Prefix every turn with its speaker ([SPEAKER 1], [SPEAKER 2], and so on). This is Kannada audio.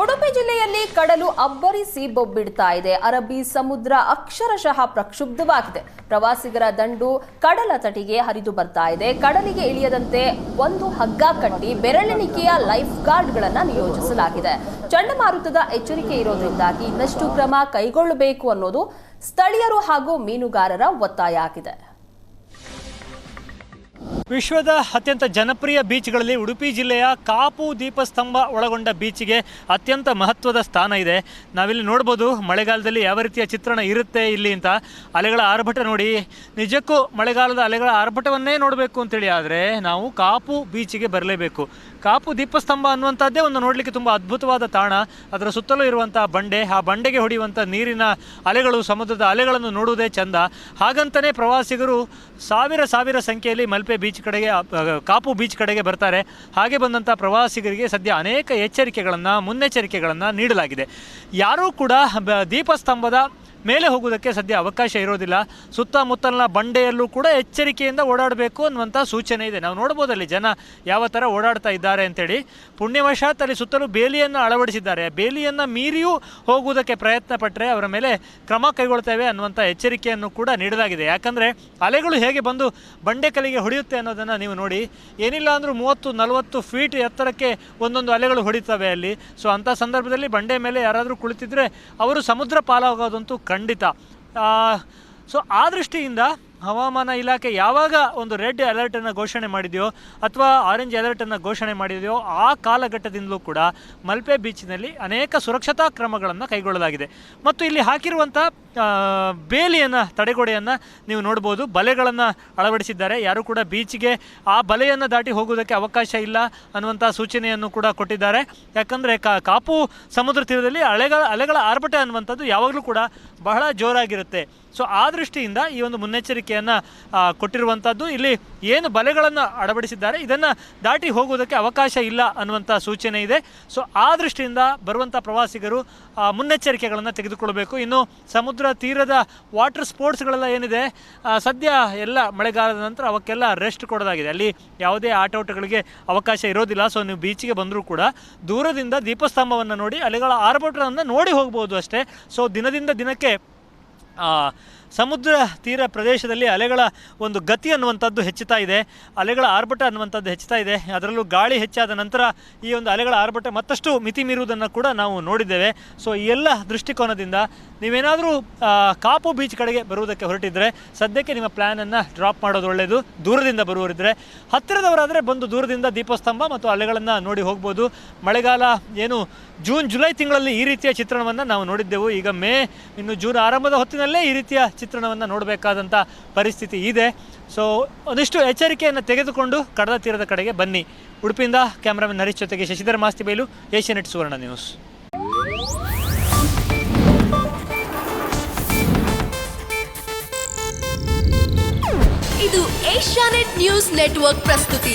[SPEAKER 1] ಉಡುಪಿ ಜಿಲ್ಲೆಯಲ್ಲಿ ಕಡಲು ಅಬ್ಬರಿಸಿ ಬೊಬ್ಬಿಡ್ತಾ ಇದೆ. ಅರಬ್ಬಿ ಸಮುದ್ರ ಅಕ್ಷರಶಃ ಪ್ರಕ್ಷುಬ್ಧವಾಗಿದೆ. ಪ್ರವಾಸಿಗರ ದಂಡು ಕಡಲ ತಟಿಗೆ ಹರಿದು ಬರ್ತಾ ಇದೆ. ಕಡಲಿಗೆ ಇಳಿಯದಂತೆ ಒಂದು ಹಗ್ಗ ಕಟ್ಟಿ ಬೆರಳೆಣಿಕೆಯ ಲೈಫ್ ಗಾರ್ಡ್ಗಳನ್ನು ನಿಯೋಜಿಸಲಾಗಿದೆ. ಚಂಡಮಾರುತದ ಎಚ್ಚರಿಕೆ ಇರೋದ್ರಿಂದಾಗಿ ಇನ್ನಷ್ಟು ಕ್ರಮ ಕೈಗೊಳ್ಳಬೇಕು ಅನ್ನೋದು ಸ್ಥಳೀಯರು ಹಾಗೂ ಮೀನುಗಾರರ ಒತ್ತಾಯ ಆಗಿದೆ.
[SPEAKER 2] ವಿಶ್ವದ ಅತ್ಯಂತ ಜನಪ್ರಿಯ ಬೀಚ್ಗಳಲ್ಲಿ ಉಡುಪಿ ಜಿಲ್ಲೆಯ ಕಾಪು ದೀಪಸ್ತಂಭ ಒಳಗೊಂಡ ಬೀಚಿಗೆ ಅತ್ಯಂತ ಮಹತ್ವದ ಸ್ಥಾನ ಇದೆ. ನಾವಿಲ್ಲಿ ನೋಡ್ಬೋದು ಮಳೆಗಾಲದಲ್ಲಿ ಯಾವ ರೀತಿಯ ಚಿತ್ರಣ ಇರುತ್ತೆ ಇಲ್ಲಿ ಅಂತ. ಅಲೆಗಳ ಆರ್ಭಟ ನೋಡಿ. ನಿಜಕ್ಕೂ ಮಳೆಗಾಲದ ಅಲೆಗಳ ಆರ್ಭಟವನ್ನೇ ನೋಡಬೇಕು ಅಂತೇಳಿ ಆದರೆ ನಾವು ಕಾಪು ಬೀಚಿಗೆ ಬರಲೇಬೇಕು. ಕಾಪು ದೀಪಸ್ತಂಭ ಅನ್ನುವಂಥದ್ದೇ ಒಂದು ನೋಡಲಿಕ್ಕೆ ತುಂಬ ಅದ್ಭುತವಾದ ತಾಣ. ಅದರ ಸುತ್ತಲೂ ಇರುವಂಥ ಬಂಡೆ, ಆ ಬಂಡೆಗೆ ಹೊಡೆಯುವಂಥ ನೀರಿನ ಅಲೆಗಳು, ಸಮುದ್ರದ ಅಲೆಗಳನ್ನು ನೋಡುವುದೇ ಚೆಂದ. ಹಾಗಂತಲೇ ಪ್ರವಾಸಿಗರು ಸಾವಿರ ಸಾವಿರ ಸಂಖ್ಯೆಯಲ್ಲಿ ಮಲ್ಪೆ ಬೀಚ್ ಕಡೆಗೆ ಕಾಪು ಬೀಚ್ ಕಡೆಗೆ ಬರ್ತಾರೆ. ಹಾಗೆ ಬಂದಂಥ ಪ್ರವಾಸಿಗರಿಗೆ ಸದ್ಯ ಅನೇಕ ಎಚ್ಚರಿಕೆಗಳನ್ನು, ಮುನ್ನೆಚ್ಚರಿಕೆಗಳನ್ನು ನೀಡಲಾಗಿದೆ. ಯಾರೂ ಕೂಡ ದೀಪಸ್ತಂಭದ ಮೇಲೆ ಹೋಗುವುದಕ್ಕೆ ಸದ್ಯ ಅವಕಾಶ ಇರೋದಿಲ್ಲ. ಸುತ್ತಮುತ್ತಲಿನ ಬಂಡೆಯಲ್ಲೂ ಕೂಡ ಎಚ್ಚರಿಕೆಯಿಂದ ಓಡಾಡಬೇಕು ಅನ್ನುವಂಥ ಸೂಚನೆ ಇದೆ. ನಾವು ನೋಡ್ಬೋದು ಅಲ್ಲಿ ಜನ ಯಾವ ಥರ ಓಡಾಡ್ತಾ ಇದ್ದಾರೆ ಅಂತೇಳಿ. ಪುಣ್ಯವಶಾತ್ ಅಲ್ಲಿ ಸುತ್ತಲೂ ಬೇಲಿಯನ್ನು ಅಳವಡಿಸಿದ್ದಾರೆ. ಬೇಲಿಯನ್ನು ಮೀರಿಯೂ ಹೋಗುವುದಕ್ಕೆ ಪ್ರಯತ್ನ ಪಟ್ಟರೆ ಅವರ ಮೇಲೆ ಕ್ರಮ ಕೈಗೊಳ್ತೇವೆ ಅನ್ನುವಂಥ ಎಚ್ಚರಿಕೆಯನ್ನು ಕೂಡ ನೀಡಲಾಗಿದೆ. ಯಾಕಂದರೆ ಅಲೆಗಳು ಹೇಗೆ ಬಂದು ಬಂಡೆ ಕಲೆಗೆ ಹೊಡೆಯುತ್ತೆ ಅನ್ನೋದನ್ನು ನೀವು ನೋಡಿ. ಏನಿಲ್ಲ ಅಂದರೂ ಮೂವತ್ತು, ನಲವತ್ತು ಫೀಟ್ ಎತ್ತರಕ್ಕೆ ಒಂದೊಂದು ಅಲೆಗಳು ಹೊಡಿತವೆ ಅಲ್ಲಿ. ಸೊ ಅಂಥ ಸಂದರ್ಭದಲ್ಲಿ ಬಂಡೆ ಮೇಲೆ ಯಾರಾದರೂ ಕುಳಿತಿದ್ರೆ ಅವರು ಸಮುದ್ರ ಪಾಲಾಗೋದಂತೂ ಖಂಡಿತ. ಸೊ ಆ ದೃಷ್ಟಿಯಿಂದ ಹವಾಮಾನ ಇಲಾಖೆ ಯಾವಾಗ ಒಂದು ರೆಡ್ ಅಲರ್ಟನ್ನು ಘೋಷಣೆ ಮಾಡಿದೆಯೋ ಅಥವಾ ಆರೆಂಜ್ ಅಲರ್ಟನ್ನು ಘೋಷಣೆ ಮಾಡಿದೆಯೋ ಆ ಕಾಲಘಟ್ಟದಿಂದಲೂ ಕೂಡ ಮಲ್ಪೆ ಬೀಚಿನಲ್ಲಿ ಅನೇಕ ಸುರಕ್ಷತಾ ಕ್ರಮಗಳನ್ನು ಕೈಗೊಳ್ಳಲಾಗಿದೆ. ಮತ್ತು ಇಲ್ಲಿ ಹಾಕಿರುವಂಥ ಬೇಲಿಯನ್ನು, ತಡೆಗೋಡೆಯನ್ನು ನೀವು ನೋಡ್ಬೋದು. ಬಲೆಗಳನ್ನು ಅಳವಡಿಸಿದ್ದಾರೆ. ಯಾರು ಕೂಡ ಬೀಚ್ಗೆ ಆ ಬಲೆಯನ್ನು ದಾಟಿ ಹೋಗುವುದಕ್ಕೆ ಅವಕಾಶ ಇಲ್ಲ ಅನ್ನುವಂಥ ಸೂಚನೆಯನ್ನು ಕೂಡ ಕೊಟ್ಟಿದ್ದಾರೆ. ಯಾಕಂದರೆ ಕಾಪು ಸಮುದ್ರ ತೀರದಲ್ಲಿ ಅಲೆಗಳ ಅಲೆಗಳ ಆರ್ಭಟ ಅನ್ನುವಂಥದ್ದು ಯಾವಾಗಲೂ ಕೂಡ ಬಹಳ ಜೋರಾಗಿರುತ್ತೆ. ಸೊ ಆ ದೃಷ್ಟಿಯಿಂದ ಈ ಒಂದು ಮುನ್ನೆಚ್ಚರಿಕೆಯನ್ನು ಕೊಟ್ಟಿರುವಂಥದ್ದು ಇಲ್ಲಿ ಏನು ಬಲೆಗಳನ್ನು ಅಳವಡಿಸಿದ್ದಾರೆ ಇದನ್ನು ದಾಟಿ ಹೋಗುವುದಕ್ಕೆ ಅವಕಾಶ ಇಲ್ಲ ಅನ್ನುವಂಥ ಸೂಚನೆ ಇದೆ. ಸೊ ಆ ದೃಷ್ಟಿಯಿಂದ ಬರುವಂಥ ಪ್ರವಾಸಿಗರು ಮುನ್ನೆಚ್ಚರಿಕೆಗಳನ್ನು ತೆಗೆದುಕೊಳ್ಬೇಕು ಇನ್ನು ಸಮುದ್ರ ತೀರದ ವಾಟರ್ ಸ್ಪೋರ್ಟ್ಸ್ಗಳೆಲ್ಲ ಏನಿದೆ ಸದ್ಯ ಎಲ್ಲ ಮಳೆಗಾಲದ ನಂತರ ಅವಕ್ಕೆಲ್ಲ ರೆಸ್ಟ್ ಕೊಡೋದಾಗಿದೆ ಅಲ್ಲಿ ಯಾವುದೇ ಆಟೋಟಗಳಿಗೆ ಅವಕಾಶ ಇರೋದಿಲ್ಲ. ಸೊ ನೀವು ಬೀಚಿಗೆ ಬಂದರೂ ಕೂಡ ದೂರದಿಂದ ದೀಪಸ್ತಂಭವನ್ನು ನೋಡಿ, ಅಲೆಗಳ ಆರ್ಭಟವನ್ನು ನೋಡಿ ಹೋಗ್ಬೋದು ಅಷ್ಟೇ. ಸೊ ದಿನದಿಂದ ದಿನಕ್ಕೆ ಸಮುದ್ರ ತೀರ ಪ್ರದೇಶದಲ್ಲಿ ಅಲೆಗಳ ಒಂದು ಗತಿ ಅನ್ನುವಂಥದ್ದು ಹೆಚ್ಚುತ್ತಾ ಇದೆ. ಅಲೆಗಳ ಆರ್ಭಟ ಅನ್ನುವಂಥದ್ದು ಹೆಚ್ಚುತ್ತಾ ಇದೆ. ಅದರಲ್ಲೂ ಗಾಳಿ ಹೆಚ್ಚಾದ ನಂತರ ಈ ಒಂದು ಅಲೆಗಳ ಆರ್ಭಟ ಮತ್ತಷ್ಟು ಮಿತಿ ಮೀರುವುದನ್ನು ಕೂಡ ನಾವು ನೋಡಿದ್ದೇವೆ. ಸೊ ಈ ಎಲ್ಲ ದೃಷ್ಟಿಕೋನದಿಂದ ನೀವೇನಾದರೂ ಕಾಪು ಬೀಚ್ ಕಡೆಗೆ ಬರುವುದಕ್ಕೆ ಹೊರಟಿದ್ದರೆ ಸದ್ಯಕ್ಕೆ ನಿಮ್ಮ ಪ್ಲ್ಯಾನನ್ನು ಡ್ರಾಪ್ ಮಾಡೋದು ಒಳ್ಳೆಯದು ದೂರದಿಂದ ಬರುವರಿದ್ದರೆ ಹತ್ತಿರದವರಾದರೆ ಬಂದು ದೂರದಿಂದ ದೀಪಸ್ತಂಭ ಮತ್ತು ಅಲೆಗಳನ್ನು ನೋಡಿ ಹೋಗ್ಬೋದು. ಮಳೆಗಾಲ ಏನು, ಜೂನ್, ಜುಲೈ ತಿಂಗಳಲ್ಲಿ ಈ ರೀತಿಯ ಚಿತ್ರಣವನ್ನು ನಾವು ನೋಡಿದ್ದೆವು. ಈಗ ಮೇ, ಇನ್ನು ಜೂನ್ ಆರಂಭದ ಹೊತ್ತಿನಲ್ಲೇ ಈ ರೀತಿಯ ಚಿತ್ರಣವನ್ನು ನೋಡಬೇಕಾದಂಥ ಪರಿಸ್ಥಿತಿ ಇದೆ. ಸೊ ಒಂದಿಷ್ಟು ಎಚ್ಚರಿಕೆಯನ್ನು ತೆಗೆದುಕೊಂಡು ಕಡಲ ತೀರದ ಕಡೆಗೆ ಬನ್ನಿ. ಉಡುಪಿಯಿಂದ ಕ್ಯಾಮ್ರಾಮನ್ ಹರೀಶ್ ಜೊತೆಗೆ ಶಶಿಧರ್ ಮಾಸ್ತಿ ಬೈಲು ಏಷ್ಯಾನೆಟ್ ಸುವರ್ಣ ನ್ಯೂಸ್.
[SPEAKER 3] ಇದು ಏಷ್ಯಾನೆಟ್ ನ್ಯೂಸ್ ನೆಟ್ವರ್ಕ್ ಪ್ರಸ್ತುತಿ.